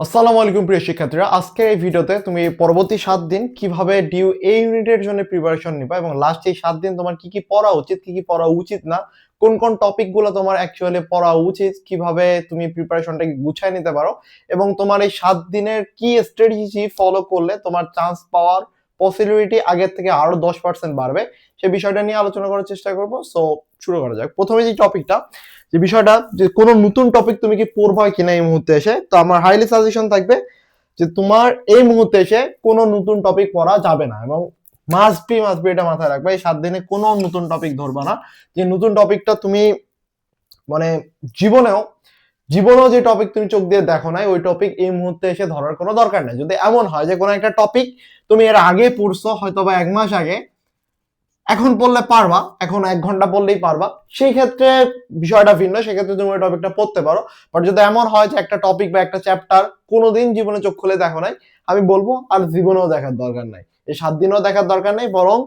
আসসালামু আলাইকুম প্রিয় শিক্ষার্থীরা। আজকে এই ভিডিওতে তুমি পরবর্তী সাত দিন কীভাবে ডিউ এ ইউনিটের জন্য প্রিপারেশন নিবা এবং লাস্ট এই সাত দিন তোমার কি কি পড়া উচিত, কি কি পড়া উচিত না, কোন কোন টপিকগুলো তোমার অ্যাকচুয়ালি পড়া উচিত, কীভাবে তুমি প্রিপারেশনটাকে গুছায় নিতে পারো এবং তোমার এই সাত দিনের কি স্ট্র্যাটেজি ফলো করলে তোমার চান্স পাওয়ার পসিবিলিটি আগের থেকে আরও দশ পার্সেন্ট বাড়বে, সে বিষয়টা নিয়ে আলোচনা করার চেষ্টা করব। সো শুরু করা যাক। প্রথমে যে টপিকটা যে বিষয়টা, যে কোনো নতুন টপিক তুমি কি পড়বা কিনা এই মুহূর্তে এসে, তো আমার হাইলি সাজেশন থাকবে যে তোমার এই মুহূর্তে এসে কোনো নতুন টপিক পড়া যাবে না এবং মাস্ট বি মাস্ট বি এটা মাথায় রাখবে। এই সাত দিনে কোনো নতুন টপিক ধরবা না। যে নতুন টপিকটা তুমি মানে জীবনেও জীবনেও যে টপিক তুমি চোখ দিয়ে দেখো নাই, ওই টপিক এই মুহূর্তে এসে ধরার কোনো দরকার নেই। যদি এমন হয় যে কোনো একটা টপিক তুমি এর আগে পড়ছো হয়তো বা এক মাস আগে এখন পড়লে পারবা, এখন এক ঘণ্টা পড়লেই পারবা। সেই ক্ষেত্রে বিষয়টা ভিন্ন সেক্ষেত্রে তুমি ওই টপিকটা পড়তে পারো। বাট যদি এমন হয় যে একটা টপিক বা একটা চ্যাপ্টার কোনোদিন জীবনে চোখ খুলে দেখো নাই, আমি বলব আর জীবনেও দেখার দরকার নাই। এই সাত দিনও দেখার দরকার নেই, বরং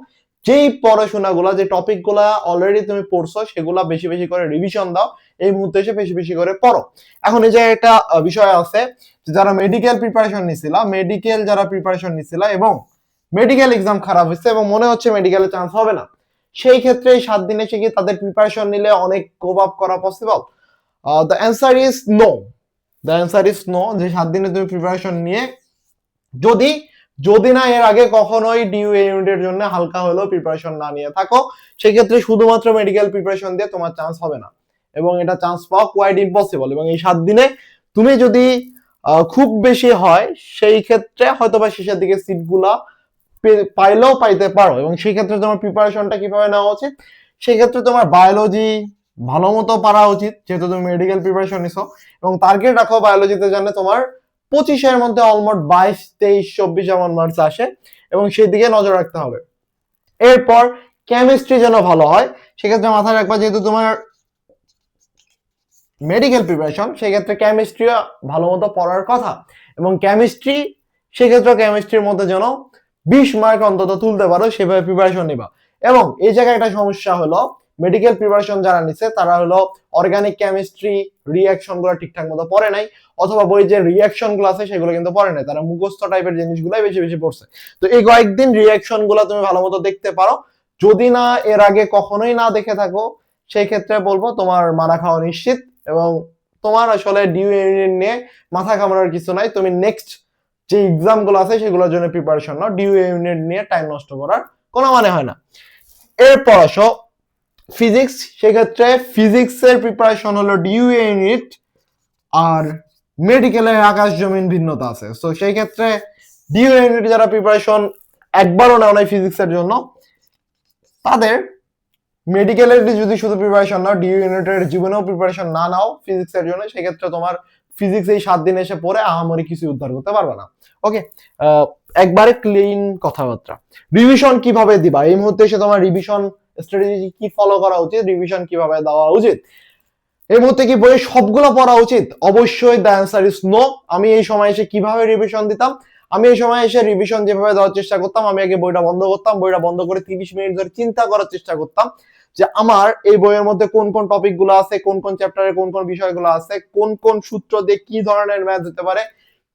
যেই পড়াশোনাগুলা, যে টপিকগুলা অলরেডি তুমি পড়ছো, সেগুলা বেশি বেশি করে রিভিশন দাও, এই মুহূর্তে এসে বেশি বেশি করে পড়ো। এখন এই যে একটা বিষয় আছে যারা মেডিকেল প্রিপারেশন নিছিল মেডিকেল যারা প্রিপারেশন নিছিল এবং মেডিকেল এক্সাম খারাপ হয়েছে এবং মনে হচ্ছে মেডিকেলে চান্স হবে না। সেই ক্ষেত্রে এই সাত দিনে এসে কি তাদের প্রিপারেশন নিলে অনেক কোপ আপ করা possible the answer is no the answer is no যে সাত দিনে তুমি প্রিপারেশন নিয়ে যদি যদি না এর আগে কখনোই ডিউ ইউনিটের জন্য হালকা হলেও প্রিপারেশন না নিয়ে থাকো, সেক্ষেত্রে শুধুমাত্র মেডিকেল প্রিপারেশন দিয়ে তোমার চান্স হবে না। এবং এটা চান্স পাওয়া কোয়াইট ইম্পসিবল এবং এই সাত দিনে তুমি যদি খুব বেশি হয়, সেই ক্ষেত্রে হয়তোবা শেষের দিকে সিটগুলা পাইলেও পাইতে পারো এবং সেই ক্ষেত্রে তোমার প্রিপারেশনটা কীভাবে নেওয়া উচিত? সেই ক্ষেত্রে তোমার বায়োলজি ভালো মতো পারা উচিত, যেহেতু তুমি মেডিকেল প্রিপারেশন নিছো এবং টার্গেট রাখো বায়োলজিতে জানলে তোমার পঁচিশের মধ্যে অলমোস্ট বাইশ, তেইশ, চব্বিশ এমন মার্কস আসে এবং সেই দিকে নজর রাখতে হবে। এরপর কেমিস্ট্রি যেন ভালো হয়, সেক্ষেত্রে মাথায় রাখবা যেহেতু তোমার মেডিকেল প্রিপারেশন সেক্ষেত্রে কেমিস্ট্রিও ভালো মতো পড়ার কথা এবং কেমিস্ট্রি সেক্ষেত্রে কেমিস্ট্রির মধ্যে যেন বিশ মার্ক অন্তত তুলতে পারো, সেভাবে প্রিপারেশন নিবা। এবং এই জায়গায় একটা সমস্যা হলো মেডিকেল প্রিপারেশন যারা নিচ্ছে তারা হলো অর্গানিক কেমিস্ট্রি রিয়াকশনগুলো ঠিকঠাক মতো পড়ে নাই, অথবা বই যে রিয়াকশনগুলো আছে, সেগুলো কিন্তু পড়ে নাই, তারা মুখস্থ টাইপের জিনিসগুলাই বেশি বেশি পড়ছে। তো এই কয়েকদিন রিয়াকশনগুলো তুমি ভালো মতো দেখতে পারো। যদি না এর আগে কখনোই না দেখে থাকো সেই ক্ষেত্রে বলব তোমার মারা খাওয়া নিশ্চিত এবং তোমার আসলে ডিউ ইউনিট নিয়ে মাথা কামড়ার কিছু নাই, তুমি নেক্সট যে এক্সামগুলো আছে, সেগুলোর জন্য প্রিপারেশন নাও। ডিউ ইউনিট নিয়ে টাইম নষ্ট করার কোনো মানে হয় না। এরপর আসো ফিজিক্স সেক্ষেত্রে ফিজিক্স এর প্রিপারেশন হলো ডিউ ইউনিট আর মেডিকেলের আকাশ জমিন ভিন্নতা আছে। তো সেই ক্ষেত্রে ডিউ ইউনিট যারা প্রিপারেশন একবারও নেও নাই ফিজিক্স এর জন্য, তাদের মেডিকেলের যদি শুধু প্রিপারেশন নাও ডিউ ইউনিটের জীবনেও প্রিপারেশন না নাও ফিজিক্স এর জন্য, সেক্ষেত্রে তোমার ফিজিক্স এই সাত দিন এসে পড়ে, আহামরি কিছু উদ্ধার করতে পারবে না। ওকে একবারে ক্লিন কথাবার্তা। রিভিশন কীভাবে দিবা? এই মুহূর্তে এসে তোমার রিভিশন স্ট্র্যাটেজি কি ফলো করা উচিত? রিভিশন কীভাবে দেওয়া উচিত? এই মুহূর্তে কি বই সবগুলো পড়া উচিত? অবশ্যই দ্য অ্যান্সার ইজ নো আমি এই সময় এসে কীভাবে রিভিশন দিতাম? আমি এই সময় এসে রিভিশন যেভাবে দেওয়ার চেষ্টা করতাম, আমি আগে বইটা বন্ধ করতাম, বইটা বন্ধ করে তিরিশ মিনিট ধরে চিন্তা করার চেষ্টা করতাম। যে আমার এই বইয়ের মধ্যে কোন কোন টপিকগুলো আছে, কোন কোন চ্যাপ্টারে কোন কোন বিষয়গুলো আছে, কোন কোন সূত্র দিয়ে কি ধরনের ম্যাথ হতে পারে,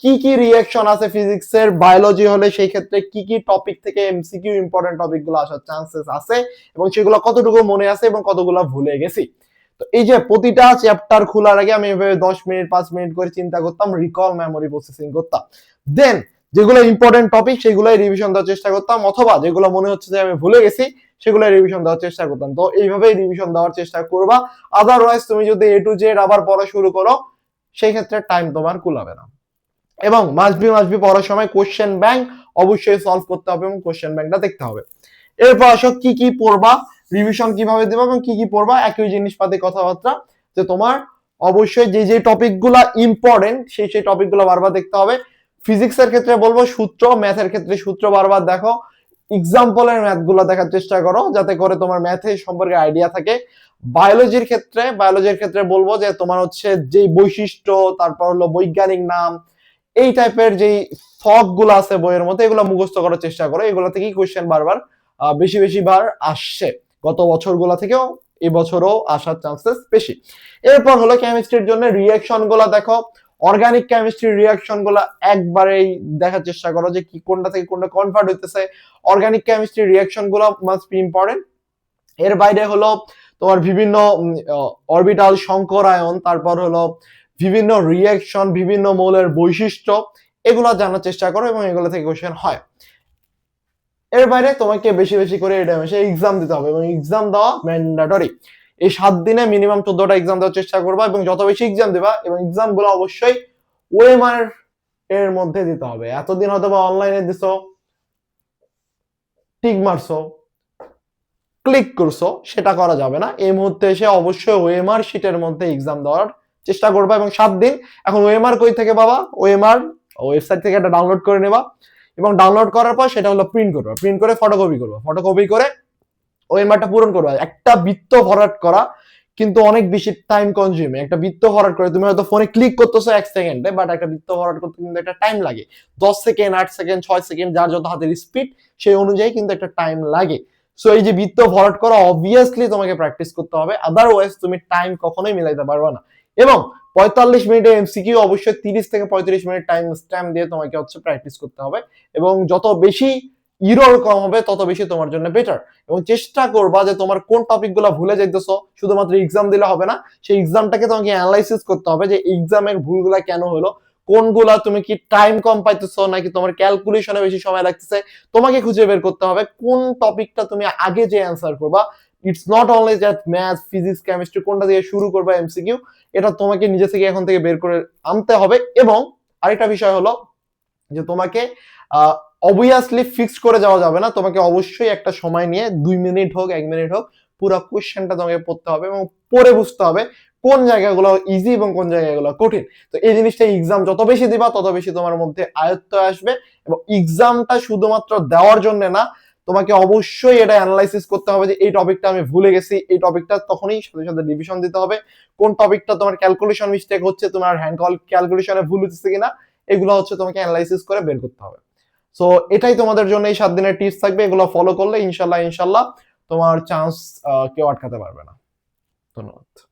কি কি রিয়াকশন আছে ফিজিক্সের বায়োলজি হলে সেই ক্ষেত্রে কি কি টপিক থেকে এমসিকিউ ইম্পর্টেন্ট টপিকগুলো আসার চান্সেস আছে এবং সেগুলো কতটুকু মনে আছে এবং কতগুলো ভুলে গেছি। তো এই যে প্রতিটা চ্যাপ্টার খোলার আগে আমি এভাবে দশ মিনিট, পাঁচ মিনিট করে চিন্তা করতাম রিকল মেমোরি প্রসেসিং করতাম। দেন যেগুলো ইম্পর্টেন্ট টপিক সেগুলোই রিভিশন দেওয়ার চেষ্টা করতাম, অথবা যেগুলো মনে হচ্ছে যে আমি ভুলে গেছি সেগুলো রিভিশন দেওয়ার চেষ্টা করতাম। তো এইভাবেই রিভিশন দেওয়ার চেষ্টা করবা। আদারওয়াইজ তুমি যদি এ টু জেড আবার পড়া শুরু করো সেই ক্ষেত্রে টাইম তোমার কুলাবে না। এবং মাসবি মাসবি পড়ার সময় কোশ্চেন ব্যাংক অবশ্যই সলভ করতে হবে এবং কোশ্চেন ব্যাংকটা দেখতে হবে। এরপর আসো, কি কি পড়বা? রিভিশন কীভাবে দেবা এবং কি কি পড়বা? একই জিনিসপাতি কথাবার্তা। যে তোমার অবশ্যই যে যে টপিকগুলা ইম্পর্টেন্ট সেই সেই টপিকগুলো বারবার দেখতে হবে। ফিজিক্সের ক্ষেত্রে বলব, সূত্র ম্যাথের ক্ষেত্রে সূত্র বারবার দেখো। এক্সাম্পলের ম্যাথগুলো দেখার চেষ্টা করো, যাতে করে তোমার ম্যাথের সম্পর্কে আইডিয়া থাকে। বায়োলজির ক্ষেত্রে বায়োলজির ক্ষেত্রে বলব যে তোমার হচ্ছে যে বৈশিষ্ট্য, তারপর হলো বৈজ্ঞানিক নাম, এই টাইপের যেই থকগুলো আছে বইয়ের মধ্যে, এগুলো মুখস্থ করার চেষ্টা করো। এগুলো থেকেই কোয়েশ্চেন বারবার বেশি বেশি বার আসছে। গত বছরগুলো থেকেও এবছরও আসার চান্সেস বেশি। এরপর হলো কেমিস্ট্রির জন্য রিয়াকশনগুলা দেখো। অর্গানিক কেমিস্ট্রি রিয়াকশনগুলো একবারেই দেখার চেষ্টা করো যে কি কোনটা থেকে কোনটা কনভার্ট হইতেছে। অর্গানিক কেমিস্ট্রি রিয়াকশনগুলো মাস্ট বি ইম্পর্টেন্ট এর বাইরে হলো তোমার বিভিন্ন অরবিটাল সংকরায়ন তারপর হলো বিভিন্ন রিয়াকশন বিভিন্ন মৌলের বৈশিষ্ট্য, এগুলো জানার চেষ্টা করো এবং এগুলো থেকে কোশ্চেন হয়। এর বাইরে তোমাকে বেশি বেশি করে এটা এক্সাম দিতে হবে এবং এক্সাম দেওয়া ম্যান্ডাটরি এই সাত দিনে মিনিমাম চোদ্দটা এক্সাম দেওয়ার চেষ্টা করবা এবং যত বেশি এক্সাম দিবা এবং এক্সামগুলো অবশ্যই ওএমআর এর মধ্যে দিতে হবে। এতদিন হয়তো বা অনলাইনে দিছো টিক মারছো ক্লিক করছ, সেটা করা যাবে না। এই মুহূর্তে এসে অবশ্যই ওএমআর শিটের মধ্যে এক্সাম দেওয়ার চেষ্টা করবা এবং সাত দিন, এখন ওএমআর কই থেকে বাবা ওএমআর ওয়েবসাইট থেকে একটা ডাউনলোড করে নেবা এবং ডাউনলোড করার পর সেটা হলো প্রিন্ট করবা। প্রিন্ট করে ফটোকপি করবা। ফটোকপি করে ওএমআরটা পূরণ করবা। একটা বৃত্ত ভরাট করা কিন্তু অনেক বেশি টাইম কনজিউমিং একটা বৃত্ত ভরাট করে, তুমি হয়তো ফোনে ক্লিক করতেছো এক সেকেন্ডে বাট একটা বৃত্ত ভরাট করতে কিন্তু একটা টাইম লাগে। দশ সেকেন্ড আট সেকেন্ড ছয় সেকেন্ড যার যত হাতের স্পিড সেই অনুযায়ী কিন্তু একটা টাইম লাগে। সো এই যে বৃত্ত ভরাট করা অবভিয়াসলি তোমাকে প্র্যাকটিস করতে হবে। আদারওয়াইজ তুমি টাইম কখনোই মিলাইতে পারবে না। এবং পঁয়তাল্লিশ মিনিটে এমসিকিউ অবশ্যই তিরিশ থেকে পঁয়ত্রিশ মিনিট টাইম স্ট্যাম্প দিয়ে তোমাকে হচ্ছে প্র্যাকটিস করতে হবে। এবং যত বেশি ইরর কম হবে, তত বেশি তোমার জন্য বেটার এবং চেষ্টা করবা যে তোমার কোন টপিকগুলো ভুলে যাইতেছো, শুধুমাত্র এক্সাম দিলে হবে না, সেই এক্সামটাকে তোমাকে অ্যানালাইসিস করতে হবে যে এক্সামের ভুলগুলা কেন হলো, কোনগুলা তুমি কি টাইম কম পাইতেছো নাকি তোমার ক্যালকুলেশনে বেশি সময় লাগতেছে, তোমাকে খুঁজে বের করতে হবে, কোন টপিকটা তুমি আগে যে অ্যান্সার করবা it's not only that math physics chemistry কোনটা দিয়ে শুরু করবা এমসিকিউ এটা তোমাকে নিজে থেকে এখন থেকে বের করে আনতে হবে। এবং আরেকটা বিষয় হলো যে তোমাকে অবভিয়াসলি ফিক্স করে যাওয়া যাবে না। তোমাকে অবশ্যই একটা সময় নিয়ে দুই মিনিট হোক, এক মিনিট হোক, পুরো কোশ্চেনটা তোমাকে পড়তে হবে এবং পড়ে বুঝতে হবে কোন জায়গাগুলো ইজি এবং কোন জায়গাগুলো কঠিন। তো এই জিনিসটা এক্সাম যত বেশি দিবা, তত বেশি তোমার মধ্যে আয়ত্ত আসবে এবং এক্সামটা শুধুমাত্র দেওয়ার জন্য না, তোমাকে অবশ্যই এটা অ্যানালাইসিস করতে হবে যে এই টপিকটা আমি ভুলে গেছি, এই টপিকটা তখনই সাথে সাথে ডিভিশন দিতে হবে। কোন টপিকটা তোমার ক্যালকুলেশন মিস্টেক হচ্ছে, তোমার হ্যান্ড কল ক্যালকুলেশনে ভুল হচ্ছে কিনা, এগুলো হচ্ছে তোমাকে অ্যানালাইসিস করে বের করতে হবে। সো এটাই তোমাদের জন্য এই সাত দিনের টিপস থাকবে, এগুলো ফলো করলে ইনশাল্লাহ ইনশাল্লাহ তোমার চান্স কেউ আটকাতে পারবে না। ধন্যবাদ।